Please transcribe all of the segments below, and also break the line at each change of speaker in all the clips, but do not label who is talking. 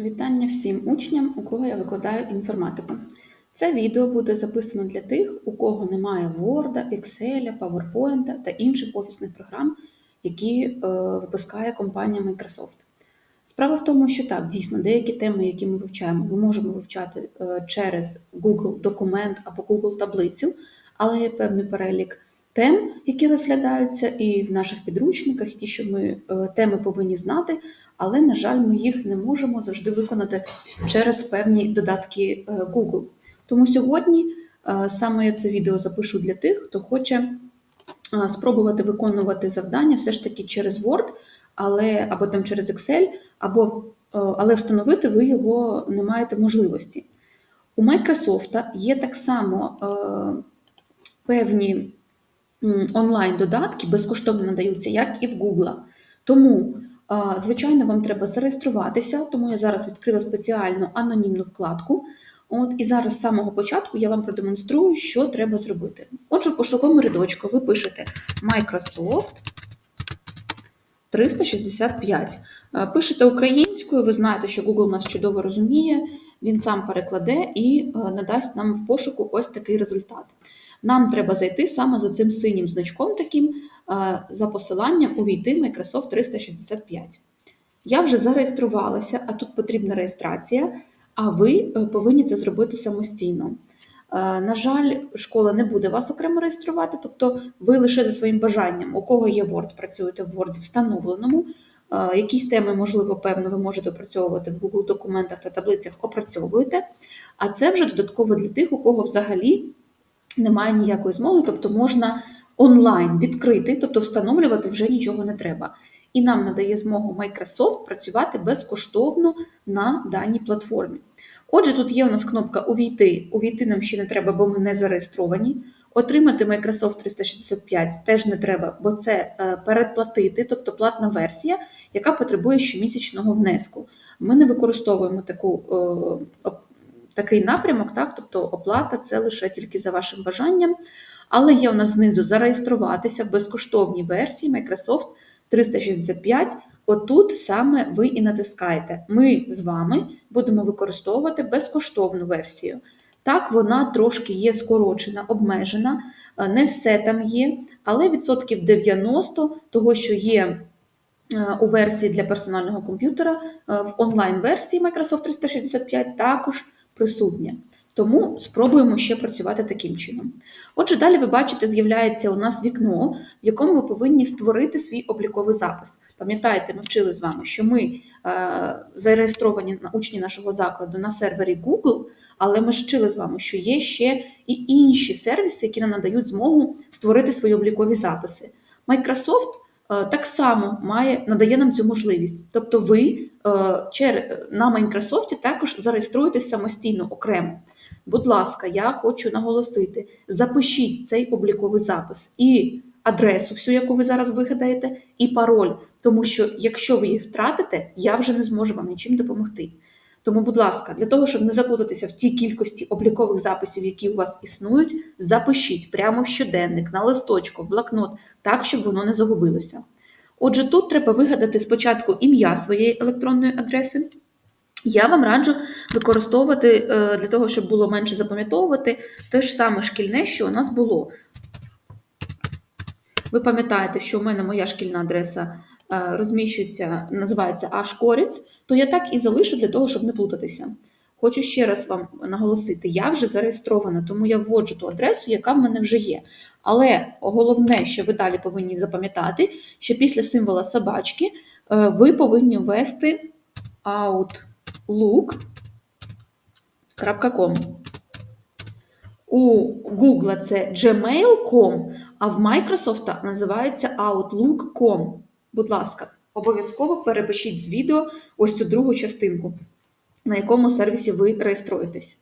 Вітання всім учням, у кого я викладаю інформатику. Це відео буде записано для тих, у кого немає Word, Excel, PowerPoint та інших офісних програм, які е, випускає компанія Microsoft. Справа в тому, що так, дійсно, деякі теми, які ми вивчаємо, ми можемо вивчати е, через Google документ або Google таблицю, але є певний перелік тем, які розглядаються, і в наших підручниках, і ті, що ми е, теми повинні знати, але, на жаль, ми їх не можемо завжди виконати через певні додатки е, Google. Тому сьогодні е, саме я це відео запишу для тих, хто хоче спробувати виконувати завдання все ж таки через Word, але або там через Excel, або, але встановити ви його не маєте можливості. У Microsoft є так само певні онлайн-додатки безкоштовно надаються, як і в Google. Тому, звичайно, вам треба зареєструватися, тому я зараз відкрила спеціальну анонімну вкладку. От, І зараз з самого початку я вам продемонструю, що треба зробити. Отже, в пошуковому рядочку ви пишете Microsoft 365. Пишете українською, ви знаєте, що Google нас чудово розуміє, він сам перекладе і надасть нам в пошуку ось такий результат. Нам треба зайти саме за цим синім значком, таким е, за посиланням увійти Microsoft 365. Я вже зареєструвалася, а тут потрібна реєстрація, а ви е, повинні це зробити самостійно. Е, на жаль, школа не буде вас окремо реєструвати, тобто ви лише за своїм бажанням, у кого є Word, працюєте в Word встановленому. Якісь теми, можливо, певно, ви можете опрацьовувати в Google документах та таблицях, опрацьовуєте. А це вже додатково для тих, у кого взагалі немає ніякої змоги, тобто можна онлайн відкрити, тобто встановлювати вже нічого не треба. І нам надає змогу Microsoft працювати безкоштовно на даній платформі. Отже, тут є у нас кнопка Увійти. Увійти нам ще не треба, бо ми не зареєстровані. Отримати Microsoft 365 теж не треба, бо це е, передплатити, тобто платна версія, яка потребує щомісячного внеску. Ми не використовуємо таку е, такий напрямок, так, тобто оплата це лише тільки за вашим бажанням. Але є у нас знизу зареєструватися в безкоштовній версії Microsoft 365. Отут саме ви і натискаєте. Ми з вами будемо використовувати безкоштовну версію. Так, вона трошки є скорочена, обмежена, е, не все там є, але відсотків 90 того, що є е, у версії для персонального комп'ютера, е, в онлайн-версії Microsoft 365 також присутнє. Тому спробуємо ще працювати таким чином. Отже, далі ви бачите, з'являється у нас вікно, в якому ви повинні створити свій обліковий запис. Пам'ятаєте, ми вчили з вами, що ми е, зареєстровані учні нашого закладу на сервері Google, але ми ж вчили з вами, що є ще і інші сервіси, які нам надають змогу створити свої облікові записи. Microsoft е, так само має, надає нам цю можливість. Тобто, ви на Microsoft також зареєструйтесь самостійно окремо. Будь ласка, я хочу наголосити: запишіть цей обліковий запис і адресу, всю, яку ви зараз вигадаєте, і пароль. Тому що, якщо ви їх втратите, я вже не зможу вам нічим допомогти. Тому, будь ласка, для того, щоб не заплутатися в тій кількості облікових записів, які у вас існують, запишіть прямо в щоденник, на листочку, в блокнот, так, щоб воно не загубилося. Отже, тут треба вигадати спочатку ім'я своєї електронної адреси. Я вам раджу використовувати е, для того, щоб було менше запам'ятовувати те ж саме шкільне, що у нас було. Ви пам'ятаєте, що у мене моя шкільна адреса е, розміщується, називається Ашкорець, то я так і залишу для того, щоб не плутатися. Хочу ще раз вам наголосити: я вже зареєстрована, тому я вводжу ту адресу, яка в мене вже є. Але головне, що ви далі повинні запам'ятати, що після символа собачки е, ви повинні ввести outlook.com. У Google це gmail.com, а в Microsoft називається outlook.com. Будь ласка, обов'язково перепишіть з відео ось цю другу частинку на якому сервісі ви реєструєтесь.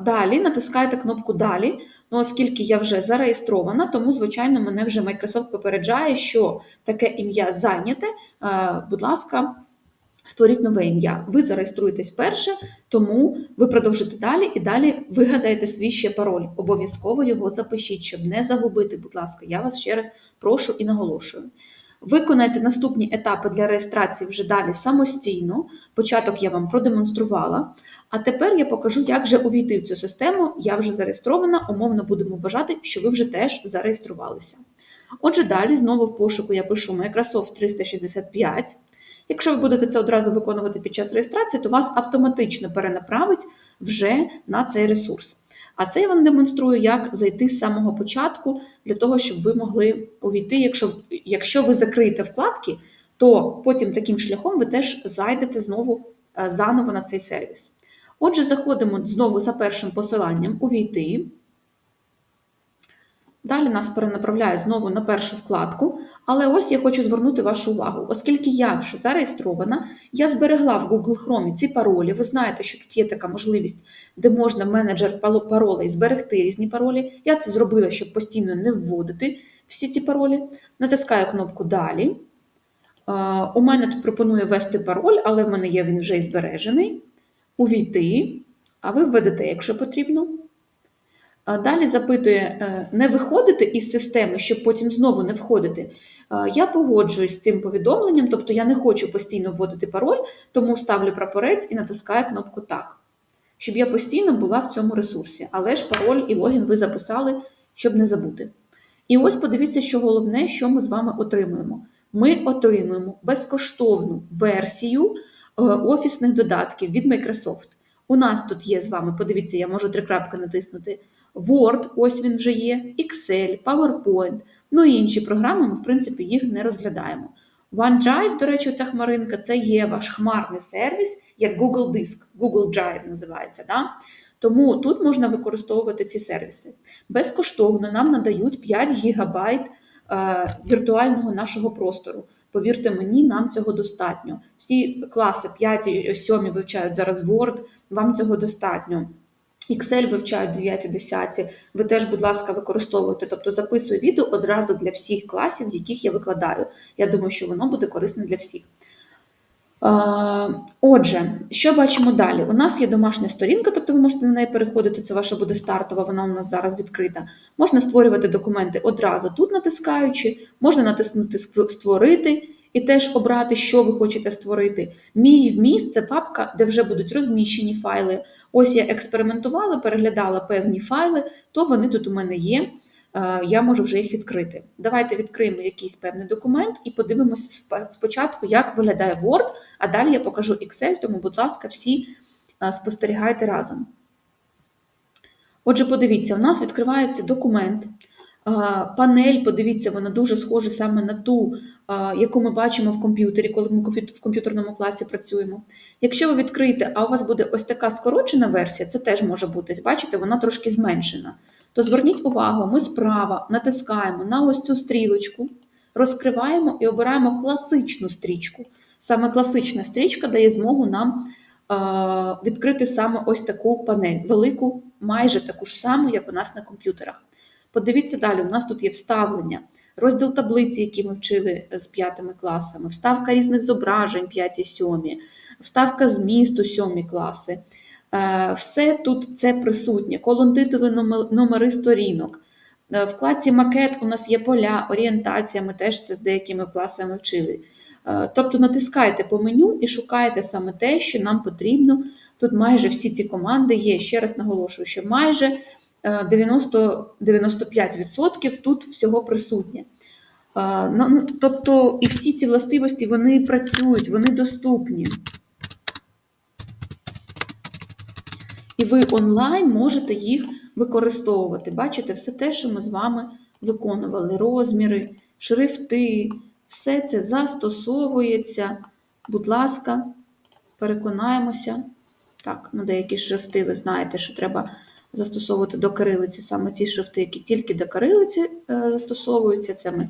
Далі натискаєте кнопку Далі. Ну, оскільки я вже зареєстрована, тому, звичайно, мене вже Microsoft попереджає, що таке ім'я зайняте. Будь ласка, створіть нове ім'я. Ви зареєструєтесь перше, тому ви продовжите далі і далі вигадаєте свій ще пароль. Обов'язково його запишіть, щоб не загубити, будь ласка, я вас ще раз прошу і наголошую. Виконайте наступні етапи для реєстрації вже далі самостійно. Початок я вам продемонструвала. А тепер я покажу, як же увійти в цю систему. Я вже зареєстрована, умовно будемо вважати, що ви вже теж зареєструвалися. Отже, далі знову в пошуку я пишу Microsoft 365. Якщо ви будете це одразу виконувати під час реєстрації, то вас автоматично перенаправить вже на цей ресурс. А це я вам демонструю, як зайти з самого початку для того, щоб ви могли увійти. Якщо якщо ви закриєте вкладки, то потім таким шляхом ви теж зайдете знову е, заново на цей сервіс. Отже, заходимо знову за першим посиланням увійти. Далі нас перенаправляє знову на першу вкладку, але ось я хочу звернути вашу увагу, оскільки я вже зареєстрована, я зберегла в Google Chrome ці паролі. Ви знаєте, що тут є така можливість, де можна менеджер паролей зберегти різні паролі. Я це зробила, щоб постійно не вводити всі ці паролі. Натискаю кнопку Далі. У мене тут пропонує ввести пароль, але в мене є він вже і збережений. Увійти, а ви введете, якщо потрібно. Далі запитує е, не виходити із системи, щоб потім знову не входити. Я погоджуюсь з цим повідомленням, тобто я не хочу постійно вводити пароль, тому ставлю прапорець і натискаю кнопку Так, щоб я постійно була в цьому ресурсі. Але ж пароль і логін ви записали, щоб не забути. І ось подивіться, що головне, що ми з вами отримуємо. Ми отримуємо безкоштовну версію е, офісних додатків від Microsoft. У нас тут є з вами, подивіться, я можу три крапки натиснути. Word, ось він вже є, Excel, PowerPoint, ну і інші програми, ми, в принципі, їх не розглядаємо. OneDrive, до речі, ця хмаринка це є ваш хмарний сервіс, як Google Диск, Google Drive називається. Да? Тому тут можна використовувати ці сервіси. Безкоштовно нам надають 5 ГБ е, віртуального нашого простору. Повірте мені, нам цього достатньо. Всі класи 5 і 7 вивчають зараз Word, вам цього достатньо. Excel вивчають 9-10, ви теж, будь ласка, використовуйте, тобто записую відео одразу для всіх класів, яких я викладаю. Я думаю, що воно буде корисне для всіх. Отже, що бачимо далі? У нас є домашня сторінка, тобто ви можете на неї переходити, це ваша буде стартова, вона у нас зараз відкрита. Можна створювати документи одразу тут натискаючи, можна натиснути Створити і теж обрати, що ви хочете створити. Мій вміст це папка, де вже будуть розміщені файли. Ось я експериментувала, переглядала певні файли, то вони тут у мене є. Е, я можу вже їх відкрити. Давайте відкриємо якийсь певний документ і подивимося спочатку, як виглядає Word, а далі я покажу Excel, тому, будь ласка, всі е, спостерігайте разом. Отже, подивіться, у нас відкривається документ. Е, панель, подивіться, вона дуже схожа саме на ту яку ми бачимо в комп'ютері, коли ми в комп'ютерному класі працюємо. Якщо ви відкриєте, а у вас буде ось така скорочена версія, це теж може бути, бачите, вона трошки зменшена. То зверніть увагу, ми справа натискаємо на ось цю стрілочку, розкриваємо і обираємо класичну стрічку. Саме класична стрічка дає змогу нам відкрити саме ось таку панель, велику, майже таку ж саму, як у нас на комп'ютерах. Подивіться далі, у нас тут є вставлення розділ таблиці, які ми вчили з п'ятими класами, вставка різних зображень 5 і 7, вставка змісту 7 класи. Е, все тут це присутнє, колон титули, номери сторінок. Е, в вкладці макет у нас є поля, орієнтація, ми теж це з деякими класами вчили. Е, тобто натискайте по меню і шукаєте саме те, що нам потрібно. Тут майже всі ці команди є. Ще раз наголошую, що майже 90-95% тут всього присутнє. Ну, ну, тобто, і всі ці властивості вони працюють, вони доступні. І ви онлайн можете їх використовувати. Бачите, все те, що ми з вами виконували: розміри, шрифти, все це застосовується. Будь ласка, переконаємося. Так, ну деякі шрифти, ви знаєте, що треба застосовувати до кирилиці. Саме ці шрифти, які тільки до кирилиці е, застосовуються, це ми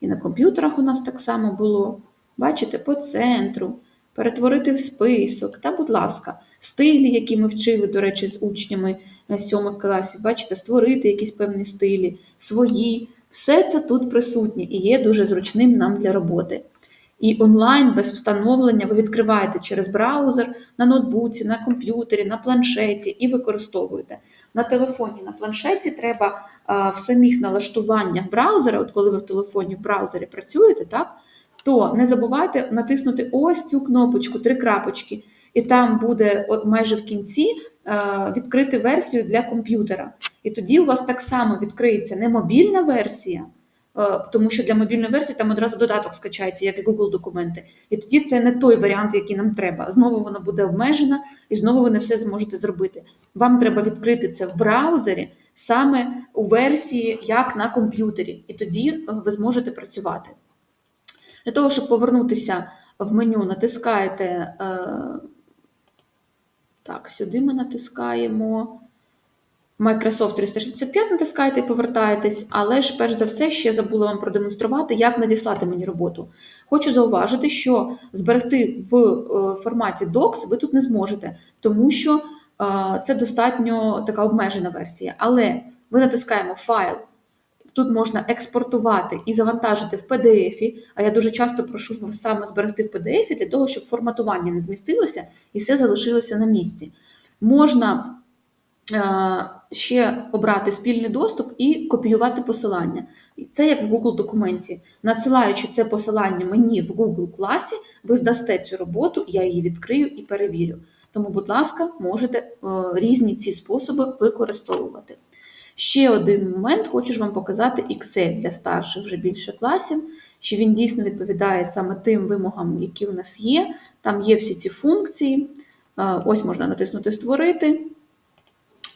і на комп'ютерах у нас так само було. Бачите, по центру, перетворити в список. Та, будь ласка, стилі, які ми вчили, до речі, з учнями сьомих класів, бачите, створити якісь певні стилі, свої. Все це тут присутнє і є дуже зручним нам для роботи. І онлайн без встановлення ви відкриваєте через браузер на ноутбуці, на комп'ютері, на планшеті і використовуєте. На телефоні, на планшеті треба в самих налаштуваннях браузера, от коли ви в телефоні в браузері працюєте, так, то не забувайте натиснути ось цю кнопочку, три крапочки, і там буде от майже в кінці е, відкрити версію для комп'ютера. І тоді у вас так само відкриється не мобільна версія, е, тому що для мобільної версії там одразу додаток скачається, як і Google документи. І тоді це не той варіант, який нам треба. Знову воно буде обмежено, і знову ви не все зможете зробити. Вам треба відкрити це в браузері саме у версії, як на комп'ютері, і тоді е, ви зможете працювати. Для того, щоб повернутися в меню, натискаєте. Е, так, сюди ми натискаємо. Microsoft 365 натискаєте і повертаєтесь, але ж перш за все ще забула вам продемонструвати, як надіслати мені роботу. Хочу зауважити, що зберегти в е, форматі Docs ви тут не зможете, тому що е, це достатньо така обмежена версія. Але ви натискаємо файл. Тут можна експортувати і завантажити в PDF, а я дуже часто прошу вас саме зберегти в PDF для того, щоб форматування не змістилося і все залишилося на місці. Можна ще обрати спільний доступ і копіювати посилання. Це як в Google документі. Надсилаючи це посилання мені в Google класі, ви здасте цю роботу, я її відкрию і перевірю. Тому, будь ласка, можете е, різні ці способи використовувати. Ще один момент хочу ж вам показати Excel для старших вже більше класів, що він дійсно відповідає саме тим вимогам, які у нас є. Там є всі ці функції. Е, Ось можна натиснути Створити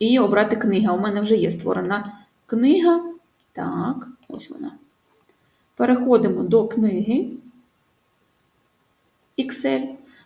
і обрати книга. У мене вже є створена книга. Так, ось вона. Переходимо до книги Excel.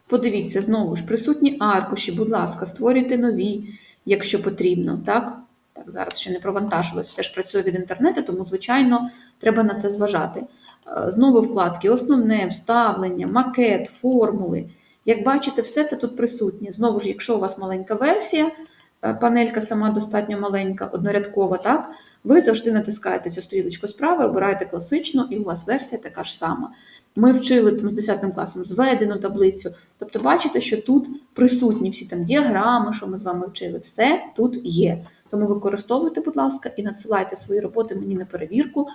Подивіться, знову ж, присутні аркуші, будь ласка, створюйте нові, якщо потрібно. Так, так зараз ще не провантажилось, все ж працює від інтернету, тому, звичайно, треба на це зважати. Е, Знову вкладки: основне, вставлення, макет, формули. Як бачите, все це тут присутнє. Знову ж, якщо у вас маленька версія, панелька сама достатньо маленька, однорядкова, так, ви завжди натискаєте цю стрілочку справа, обираєте класичну, і у вас версія така ж сама. Ми вчили там з 10 класом зведену таблицю. Тобто, бачите, що тут присутні всі там діаграми, що ми з вами вчили, все тут є. Тому використовуйте, будь ласка, і надсилайте свої роботи мені на перевірку.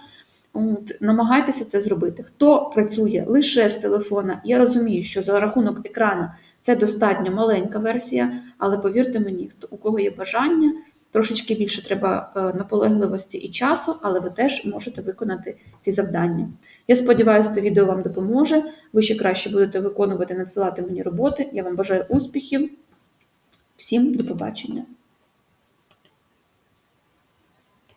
От, намагайтеся це зробити. Хто працює лише з телефона, я розумію, що за рахунок екрана це достатньо маленька версія, але повірте мені, хто у кого є бажання, трошечки більше треба е, наполегливості і часу, але ви теж можете виконати ці завдання. Я сподіваюся, це відео вам допоможе. Ви ще краще будете виконувати, надсилати мені роботи. Я вам бажаю успіхів. Всім до побачення!